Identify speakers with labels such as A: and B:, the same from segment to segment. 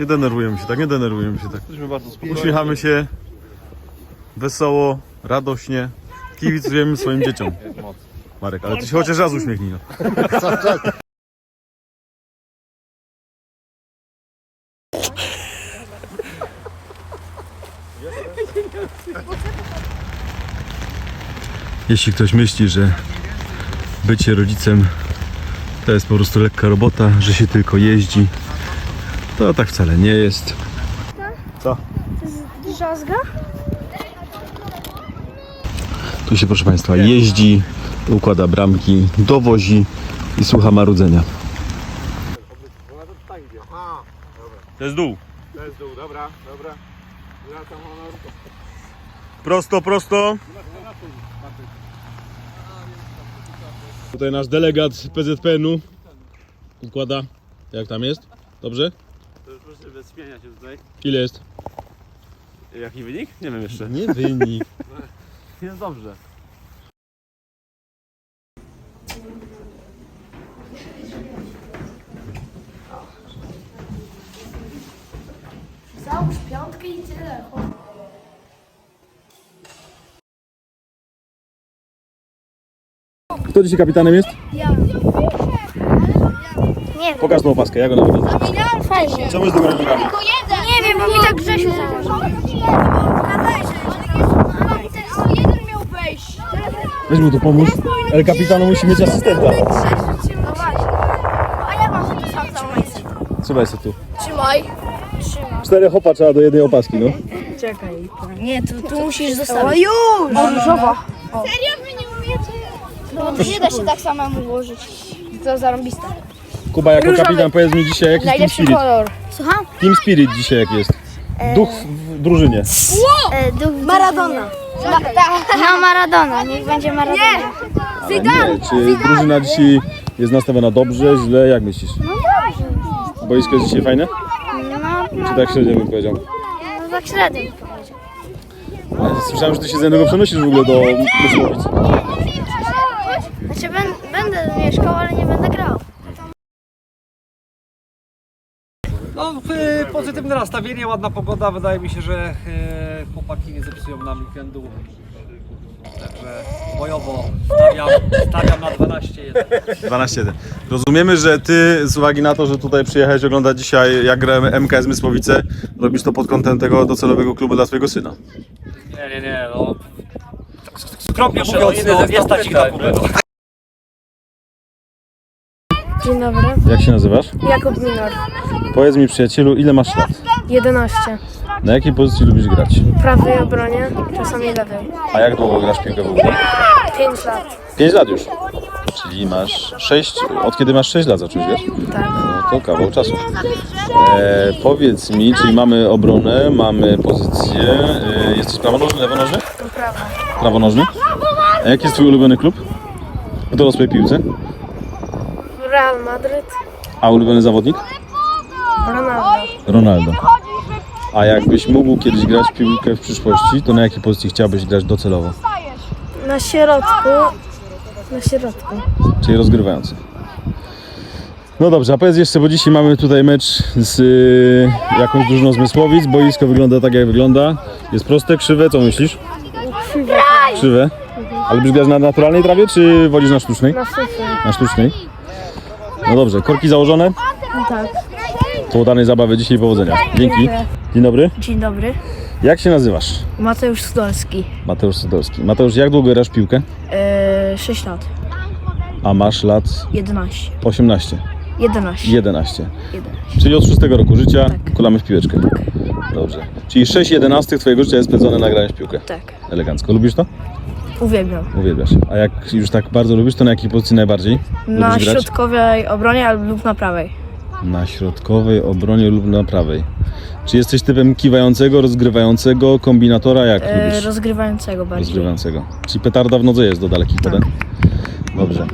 A: Nie denerwujemy się tak, nie denerwujemy się tak.
B: Jesteśmy bardzo spokojni.
A: Uśmiechamy się wesoło, radośnie. Kibicujemy swoim dzieciom. Marek, ale ty się chociaż raz uśmiechnij. No. Jeśli ktoś myśli, że bycie rodzicem to jest po prostu lekka robota, że się tylko jeździ, to tak wcale nie jest. Co?
C: Drzazga?
A: Tu się, proszę Państwa, jeździ, układa bramki, dowozi i słucha marudzenia. To jest dół.
B: To jest dół, dobra, dobra. Wracam honor.
A: Prosto, prosto. Tutaj nasz delegat PZPN-u układa. Jak tam jest? Dobrze?
B: Bez śmienia się tutaj.
A: Ile jest?
B: Jaki wynik? Nie wiem jeszcze.
A: Nie wynik.
B: Jest dobrze.
C: Załóż piątkę i tyle.
A: Kto dzisiaj kapitanem jest?
C: Ja. Nie wiem.
A: Pokaż tą opaskę, jak ona wygląda.
C: Fajnie.
A: Czemu jest do góry nogami?
C: Nie wiem, bo mi tak Grzesiu założył. jeden miał wejść.
A: Weź mu tu pomóż. El Capitano musi mieć asystenta.
C: No założyć.
A: Trzymaj się tu.
C: Trzymaj.
A: Cztery hopa trzeba do jednej opaski, no.
C: Nie, tu, tu musisz zostawić. O już! O, różowa. Serio? Wy nie umiecie? No to nie da się tak samemu włożyć. To zarąbiste.
A: Kuba, jako
C: Różowy.
A: kapitan powiedz mi dzisiaj, jaki jest Team
C: Najlepszy
A: Spirit?
C: kolor. Słucham?
A: Team Spirit dzisiaj jak jest? Duch w w drużynie.
C: E, Maradona. Ma, no Maradona, niech będzie Maradona. Nie!
A: Nie, czy drużyna dzisiaj jest nastawiona dobrze, źle, jak myślisz?
C: No dobrze.
A: Boisko jest dzisiaj fajne?
C: No, no,
A: Czy tak średnio bym powiedział?
C: no tak średnio bym powiedział.
A: Ale Słyszałem, że ty się z jednego przenosisz w ogóle do Mysłowic.
C: Znaczy ben, będę mieszkał, ale nie
D: No, y, pozytywne nastawienie, ładna pogoda. Wydaje mi się, że e, chłopaki nie zepsują nam weekendu. Także bojowo stawiam, stawiam na 12-1.
A: 12 Rozumiemy, że ty z uwagi na to, że tutaj przyjechałeś oglądać dzisiaj jak gra MKS Mysłowice, robisz to pod kątem tego docelowego klubu dla swojego syna.
D: Nie, nie, nie. No. Tak Skromnie mówiąc, no, nie stać ich na.
E: Dzień dobry,
A: Jak się nazywasz?
E: Jakub Minor,
A: Powiedz mi przyjacielu, ile masz lat?
E: 11.
A: Na jakiej pozycji lubisz grać?
E: Prawej obronie, czasami lewej.
A: A jak długo grasz w piłkę w ogóle?
E: 5 lat.
A: 5 lat już. Czyli masz 6, od kiedy masz 6 lat zacząłeś grać?
E: Tak.
A: No to kawał czasu. E, powiedz mi, czyli mamy obronę, mamy pozycję. E, jesteś prawonożny, lewonożny?
E: Prawa.
A: Prawonożny. A jaki jest twój ulubiony klub? W dorosłej piłce.
E: Real Madryt,
A: A ulubiony zawodnik?
E: Ronaldo.
A: Ronaldo. A jakbyś mógł kiedyś grać w piłkę w przyszłości, to na jakiej pozycji chciałbyś grać docelowo?
E: Na środku, na środku.
A: Czyli rozgrywający. No dobrze, a powiedz jeszcze, bo dzisiaj mamy tutaj mecz z y, jakąś drużyną z Mysłowic. Boisko wygląda tak jak wygląda. Jest proste, krzywe, co myślisz?
E: Krzywe.
A: Krzywe. Ale lubisz grać na naturalnej trawie, czy wolisz na sztucznej?
E: Na szufie.
A: Na sztucznej. No dobrze, korki założone.
E: Tak.
A: To udanej zabawy dzisiaj powodzenia. Dzięki. Dzień dobry.
E: Dzień dobry.
A: Jak się nazywasz?
E: Mateusz Studolski.
A: Mateusz Sydorski. Mateusz, jak długo grasz w piłkę?
E: Eee, 6 lat.
A: A masz lat
E: 11.
A: 18,
E: 11.
A: 11.
E: 11.
A: Czyli od 6 roku życia
E: Tak.
A: kulamy w piłeczkę. Dobrze. Czyli 6 11 twojego życia jest spędzone na graniu w piłkę.
E: Tak.
A: Elegancko. Lubisz to?
E: Uwielbiam.
A: Uwielbiasz. A jak już tak bardzo lubisz, to na jakiej pozycji najbardziej?
E: Na
A: lubisz grać?
E: środkowej obronie albo lub na prawej.
A: Na środkowej obronie lub na prawej. Czy jesteś typem kiwającego, rozgrywającego, kombinatora? Jak
E: Eee,
A: lubisz?
E: rozgrywającego bardziej.
A: Rozgrywającego. Czyli petarda w nodze jest do dalekich podań? Dobrze.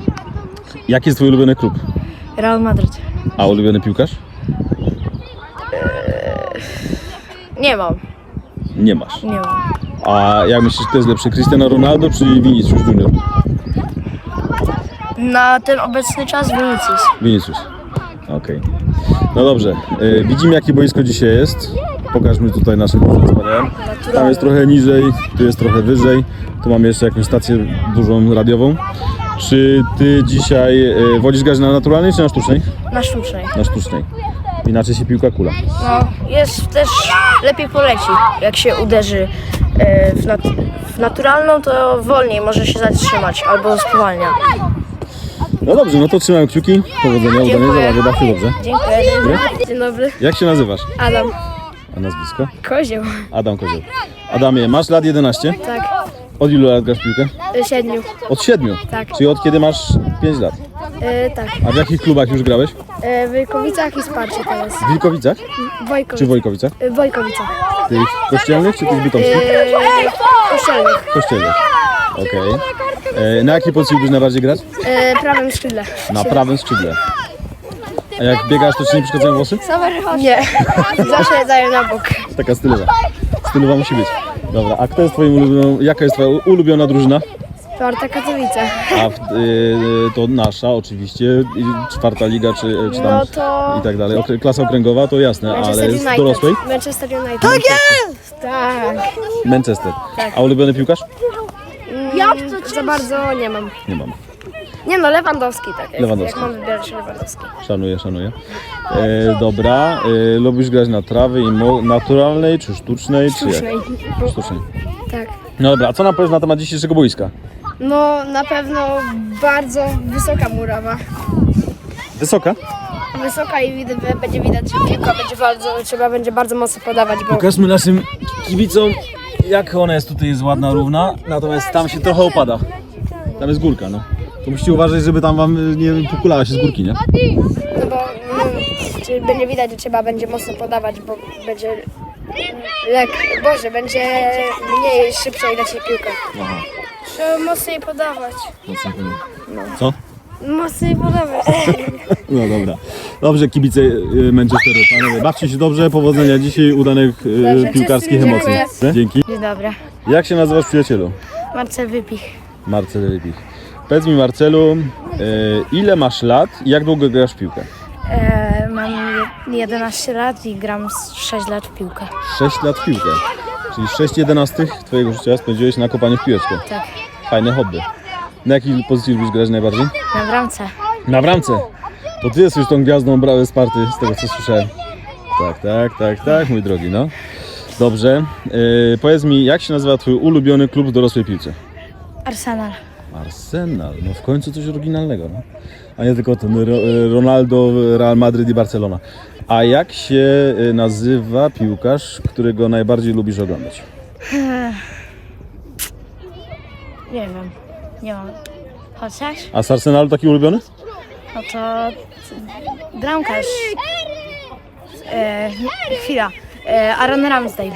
A: Jaki jest twój ulubiony klub?
E: Real Madryt.
A: A ulubiony piłkarz?
E: Nie mam.
A: Nie masz.
E: Nie mam.
A: A jak myślisz, kto jest lepszy? Cristiano Ronaldo czy Vinicius Junior?
E: Na ten obecny czas Vinicius.
A: Vinicius. Okej. No dobrze, y, widzimy jakie boisko dzisiaj jest. Pokażmy tutaj naszym wspaniałym. Tam jest trochę niżej, tu jest trochę wyżej. Tu mamy jeszcze jakąś stację dużą radiową. Czy ty dzisiaj y, wolisz grać na naturalnej czy na sztucznej?
E: Na sztucznej.
A: Na sztucznej. Inaczej się piłka kula.
E: No, jest też lepiej poleci. Jak się uderzy e, w, nat- w naturalną, to wolniej może się zatrzymać albo spowalnia.
A: No dobrze, no to trzymam kciuki. Powodzenia, udanej zabawy, baw się dobrze.
E: Dziękuję. Dzień dobry.
A: Jak się nazywasz?
E: Adam.
A: A nazwisko?
E: Kozioł.
A: Adam Kozioł. Adamie, masz lat 11?
E: Tak.
A: Od ilu lat grasz w piłkę?
E: Siedmiu.
A: Od 7.
E: Tak.
A: Czyli od kiedy masz 5 lat.
E: E, tak.
A: A w jakich klubach już grałeś?
E: E, w Wojkowicach i Sparcie teraz.
A: W Wilkowicach
E: Wojkowic.
A: czy w Wojkowicach?
E: e, Wojkowicach.
A: Tych kościelnych czy tych bytomskich?
E: E, kościelnych.
A: Kościelnych. Okej. E, Na jakiej pozycji lubisz najbardziej grać?
E: E, prawym skrzydle.
A: Na prawym skrzydle. A jak biegasz, to ci nie przeszkadzają włosy?
E: Nie. Zawsze daję na bok.
A: Taka stylowa. Stylowa musi być. Dobra, a kto jest twoim ulubioną, jaka jest twoja ulubiona drużyna?
E: Czwarta Katowice.
A: A w, y, to nasza oczywiście, i czwarta liga czy, czy tam
E: No to-
A: i tak dalej. Okre- Klasa okręgowa to jasne, ale
E: Manchester
A: z
E: United.
A: dorosłej?
E: Manchester United. Tak jest! Tak.
A: Manchester.
E: Tak.
A: A ulubiony piłkarz?
E: Mm, za bardzo nie mam.
A: Nie mam.
E: Nie no, Lewandowski tak. Jak,
A: Lewandowski.
E: Jak mam wybierać Lewandowski.
A: Szanuję, szanuję. E, dobra, e, lubisz grać na trawy i mo- naturalnej czy sztucznej? Czy
E: Sztucznej.
A: jak? Sztucznej.
E: Tak.
A: No dobra, a co nam powiesz na temat dzisiejszego boiska?
E: No na pewno bardzo wysoka murawa.
A: Wysoka?
E: Wysoka i widać, będzie widać, że piłka będzie bardzo, trzeba będzie bardzo mocno podawać, bo
A: Pokażmy naszym kibicom, jak ona jest tutaj jest ładna, równa, natomiast tam się trochę opada. Tam jest górka, no. To musicie uważać, żeby tam wam nie pokulała się z górki, nie?
E: no bo mm, czy będzie widać, że trzeba będzie mocno podawać, bo będzie lek, Boże, będzie mniej szybciej leci piłka.
A: Aha.
E: Trzeba mocniej podawać.
A: Co?
E: Mocniej podawać.
A: No dobra. Dobrze, kibice y, Manchesteru, panowie, bawcie się dobrze, powodzenia dzisiaj, udanych y, piłkarskich emocji.
E: Dziękuję.
A: Dzięki.
E: Dzień dobry.
A: Jak się nazywasz przyjacielu?
E: Marcel Wypich.
A: Marcel Rybich. Powiedz mi Marcelu, y, ile masz lat i jak długo grasz w piłkę?
E: E, mam je- 11 lat i gram z 6 lat w piłkę.
A: 6 lat w piłkę. Czyli 6 jedenastych twojego życia spędziłeś na kopaniu w piłeczkę.
E: Tak.
A: Fajne hobby. Na jakiej pozycji lubisz grać najbardziej?
E: Na bramce.
A: Na bramce. To ty jesteś tą gwiazdą brały Sparty, z tego co słyszałem. Tak, tak, tak, tak, mój drogi, no. Dobrze. Yy, powiedz mi, jak się nazywa twój ulubiony klub w dorosłej piłce?
E: Arsenal.
A: Arsenal. No w końcu coś oryginalnego, no. A nie tylko ten Ro- Ronaldo, Real Madrid i Barcelona. A jak się y, nazywa piłkarz, którego najbardziej lubisz oglądać?
E: Nie wiem. Nie mam. Chociaż?
A: A z Arsenalu taki ulubiony?
E: No to bramkarz. E, chwila. E, Aaron Ramsdale.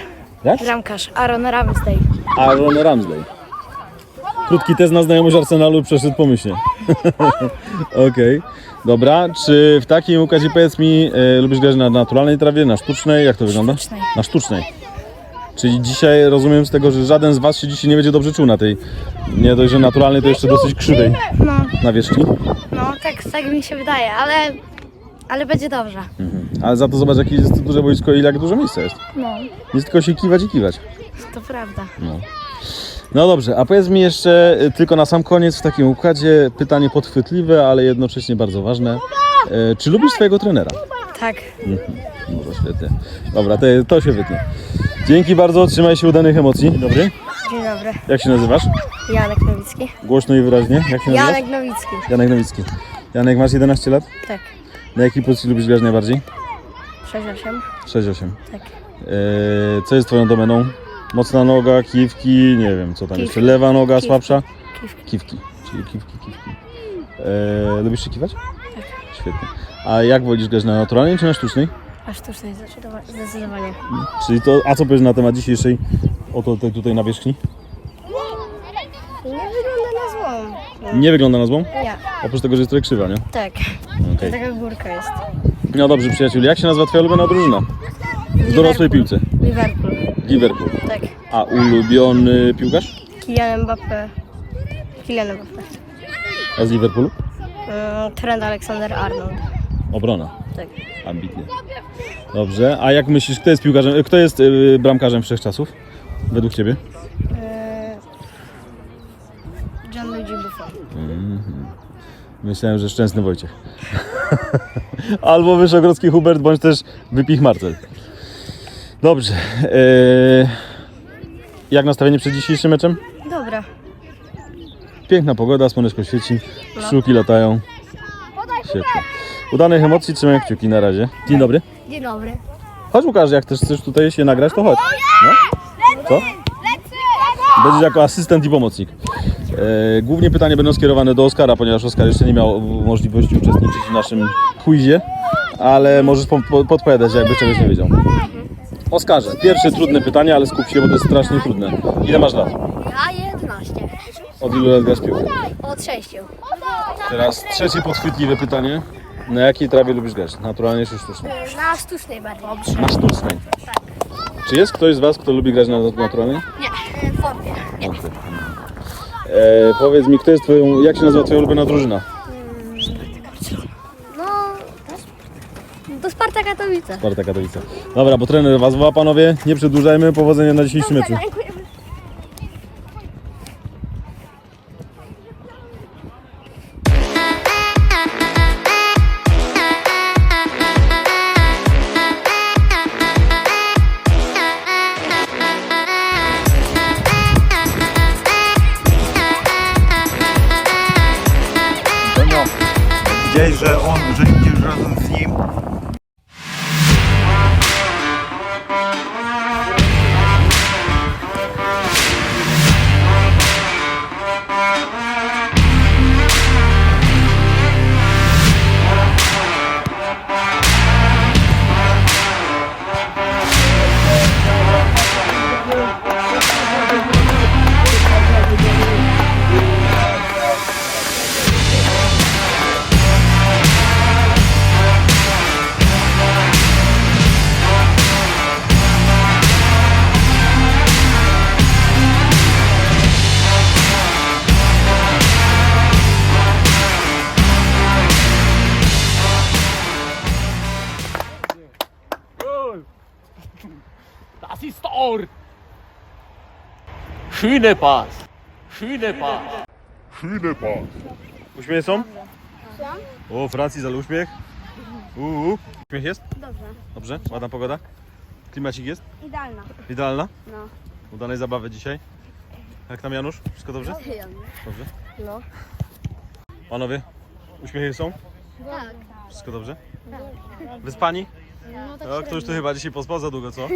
A: Jak?
E: Bramkarz. Aaron Ramsdale.
A: Aaron Ramsdale. Krótki test na znajomość Arsenalu przeszedł pomyślnie. Okej. Dobra, czy w takim układzie powiedz mi, e, lubisz grać na naturalnej trawie, na sztucznej? Jak to wygląda?
E: Sztucznej.
A: Na sztucznej. Czyli dzisiaj rozumiem z tego, że żaden z Was się dzisiaj nie będzie dobrze czuł na tej, nie dość, że naturalnej, to jeszcze dosyć krzywej
E: No,
A: nawierzchni.
E: no tak, tak mi się wydaje, ale, ale będzie dobrze.
A: Ale za to zobacz, jakie jest to duże boisko i jak dużo miejsca jest.
E: No,
A: Jest tylko się kiwać i kiwać.
E: to prawda.
A: No. No dobrze, a powiedz mi jeszcze y, tylko na sam koniec w takim układzie pytanie podchwytliwe, ale jednocześnie bardzo ważne. E, Czy lubisz swojego trenera?
E: Tak.
A: No to świetnie. Dobra, to, to się wytnie. Dzięki bardzo, trzymaj się udanych emocji. Dzień dobry.
E: Dzień dobry.
A: Jak się nazywasz?
E: Janek Nowicki.
A: Głośno i wyraźnie. Jak się nazywasz?
E: Janek Nowicki.
A: Janek Nowicki. Janek, masz 11 lat?
E: Tak.
A: Na jakiej pozycji lubisz grać najbardziej?
E: 6-8.
A: 6-8.
E: Tak.
A: E, co jest twoją domeną? Mocna noga, kiwki, nie wiem co tam
E: Kiwki.
A: jeszcze. Lewa noga,
E: Kiwki.
A: słabsza?
E: Kiwki.
A: Kiwki, czyli kiwki, kiwki. E, lubisz się kiwać? Tak. Świetnie. A jak wolisz grać na naturalnej czy na sztucznej?
E: A sztucznej zdecydowa- zdecydowanie.
A: Czyli to, a co powiesz na temat dzisiejszej oto tej tutaj nawierzchni?
E: Nie wygląda na złą.
A: Nie wygląda na złą?
E: Nie.
A: Oprócz tego, że jest trochę krzywa, nie?
E: Tak.
A: Okej.
E: Taka górka jest.
A: No dobrze, przyjaciół, jak się nazywa twoja ulubiona drużyna? W dorosłej piłce.
E: Liverpool.
A: Liverpool.
E: Tak.
A: A ulubiony piłkarz?
E: Kylian Mbappé. Kylian Mbappé.
A: A z Liverpoolu?
E: Mm, Trent Alexander Arnold.
A: Obrona.
E: Tak.
A: Ambitnie. Dobrze, a jak myślisz, kto jest piłkarzem, kto jest y, bramkarzem wszechczasów? Według Ciebie?
E: Gianluigi Buffon.
A: Myślałem, że Szczęsny Wojciech. Albo Wyszogrodzki Hubert, bądź też Wypich Marcel. Dobrze. Eee, jak nastawienie przed dzisiejszym meczem?
E: Dobra.
A: Piękna pogoda, słoneczko świeci, pszczółki latają. Świetnie. Udanych emocji, trzymaj kciuki na razie. Dzień dobry.
E: Dzień dobry.
A: Chodź Łukasz, jak też chcesz tutaj się nagrać, to chodź. No. Co? Będziesz jako asystent i pomocnik. E, głównie pytania będą skierowane do Oskara, ponieważ Oskar jeszcze nie miał możliwości uczestniczyć w naszym quizie, ale możesz po, po, podpowiadać, jakby czegoś nie wiedział. Oskarze, pierwsze trudne pytanie, ale skup się, bo to jest strasznie trudne. Ile masz lat?
E: Ja 11.
A: Od ilu lat grasz w piłkę?
E: Od 6.
A: Teraz trzecie podchwytliwe pytanie. Na jakiej trawie lubisz grać? Naturalnie czy sztucznej?
E: Na sztucznej bardziej.
A: Na sztucznej. Czy jest ktoś z Was, kto lubi grać na naturalnej?
E: Nie. W formie.
A: E, powiedz mi, kto jest twoją, jak się nazywa twoja ulubiona drużyna?
E: No. Do Sparta Katowice.
A: Sparta Katowice. Dobra, bo trener was woła, panowie. Nie przedłużajmy. Powodzenia na dzisiejszym meczu.
F: Że on,
B: Schöne Pass! Schöne Pass!
A: Uśmiech są? O, Francis, ale uśmiech. Uuu. Uśmiech jest?
E: Dobrze.
A: Dobrze? Ładna pogoda? Klimacik jest?
E: Idealna.
A: Idealna?
E: No.
A: Udanej zabawy dzisiaj. Jak tam Janusz? Wszystko dobrze? Dobrze.
E: No.
A: Panowie, uśmiechy są?
E: Tak.
A: Wszystko dobrze? Wyspani?
E: No tak
A: O, ktoś tu chyba dzisiaj pospał za długo, co?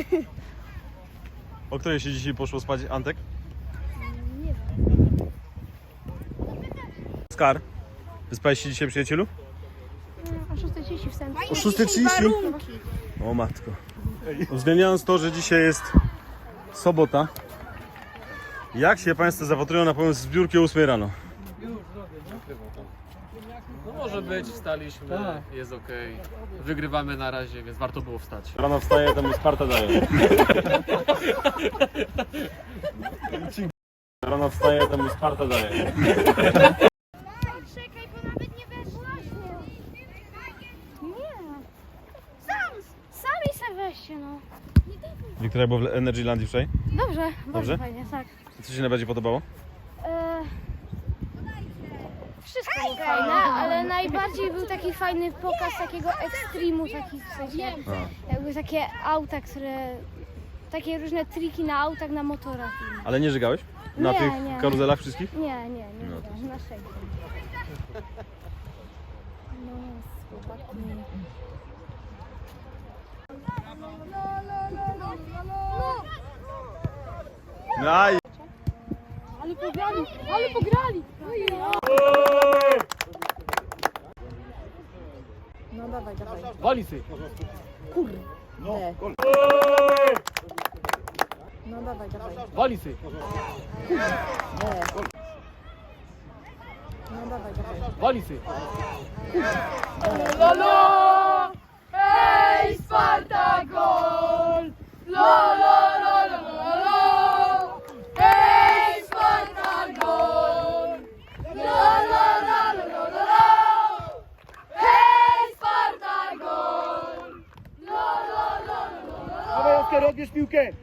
A: O której się dzisiaj poszło spać, Antek? Nie wiem. Skar, wyspałeś się dzisiaj, przyjacielu?
E: O 6.30 wstęp.
A: O 6.30? O matko. Uwzględniając to, że dzisiaj jest sobota, jak się Państwo zawotrują na pomysł zbiórki o 8 rano?
B: No może być, wstaliśmy, jest ok. Wygrywamy na razie, więc warto było wstać.
A: Rano wstaje, temu Sparta daje. Rano wstaje, temu Sparta daje.
C: Czekaj, bo nawet nie weszłaś. Nie. Sam, weźcie, no.
A: Wiktoria była w Energylandii wczoraj?
C: Dobrze,
A: Dobrze?
C: bardzo fajnie, tak.
A: Co Ci się najbardziej podobało?
C: E, wszystko było fajne, ale najbardziej był taki fajny pokaz takiego ekstremu, taki w sensie, jakby takie auta, które, takie różne triki na autach, na motorach.
A: Ale nie żygałeś? Na
C: Nie,
A: tych
C: nie.
A: karuzelach wszystkich?
C: Nie, nie, nie,
A: No
C: nie na szczęście. No.
A: Aj!
C: Ale pograli, ale pograli!
E: No dawaj, dawaj.
B: Walisy!
E: No dawaj, dawaj.
B: Walisy!
E: No dawaj, dawaj.
B: Walisy!
C: Hej, Lo, lo, lo, lo, lo, lo. Lo, lo, lo, lo, lo, lo, Lo, lo, lo,
G: lo, lo, lo.